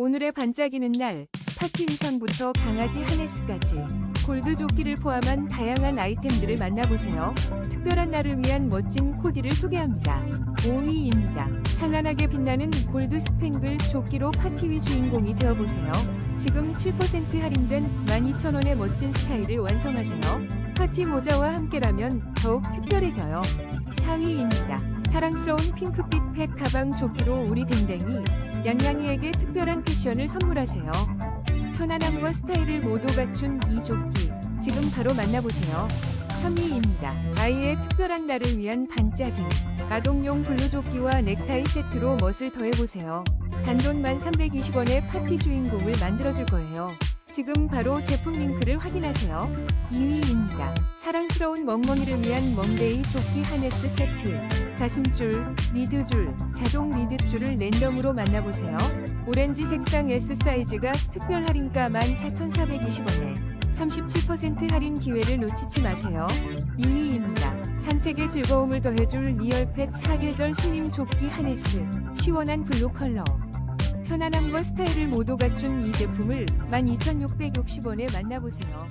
오늘의 반짝이는 날, 파티 위선부터 강아지 하네스까지 골드 조끼를 포함한 다양한 아이템들을 만나보세요. 특별한 날을 위한 멋진 코디를 소개합니다. 5위입니다. 찬란하게 빛나는 골드 스팽글 조끼로 파티 위 주인공이 되어보세요. 지금 7% 할인된 12,000원의 멋진 스타일을 완성하세요. 파티 모자와 함께라면 더욱 특별해져요. 4위입니다. 사랑스러운 핑크빛 펫 가방 조끼로 우리 댕댕이 양양이에게 특별한 패션을 선물하세요. 편안함과 스타일을 모두 갖춘 이 조끼 지금 바로 만나보세요. 3위입니다. 아이의 특별한 날을 위한 반짝이 아동용 블루 조끼와 넥타이 세트로 멋을 더해보세요. 단돈 1,320원의 파티 주인공을 만들어줄 거예요. 지금 바로 제품 링크를 확인하세요. 2위입니다. 사랑스러운 멍멍이를 위한 멍데이 조끼 하네스 세트. 가슴줄, 리드줄, 자동 리드줄을 랜덤으로 만나보세요. 오렌지 색상 S 사이즈가 특별 할인가 14,420원에 37% 할인 기회를 놓치지 마세요. 2위입니다. 산책의 즐거움을 더해줄 리얼펫 사계절 스님 조끼 하네스. 시원한 블루 컬러. 편안함과 스타일을 모두 갖춘 이 제품을 12,660원에 만나보세요.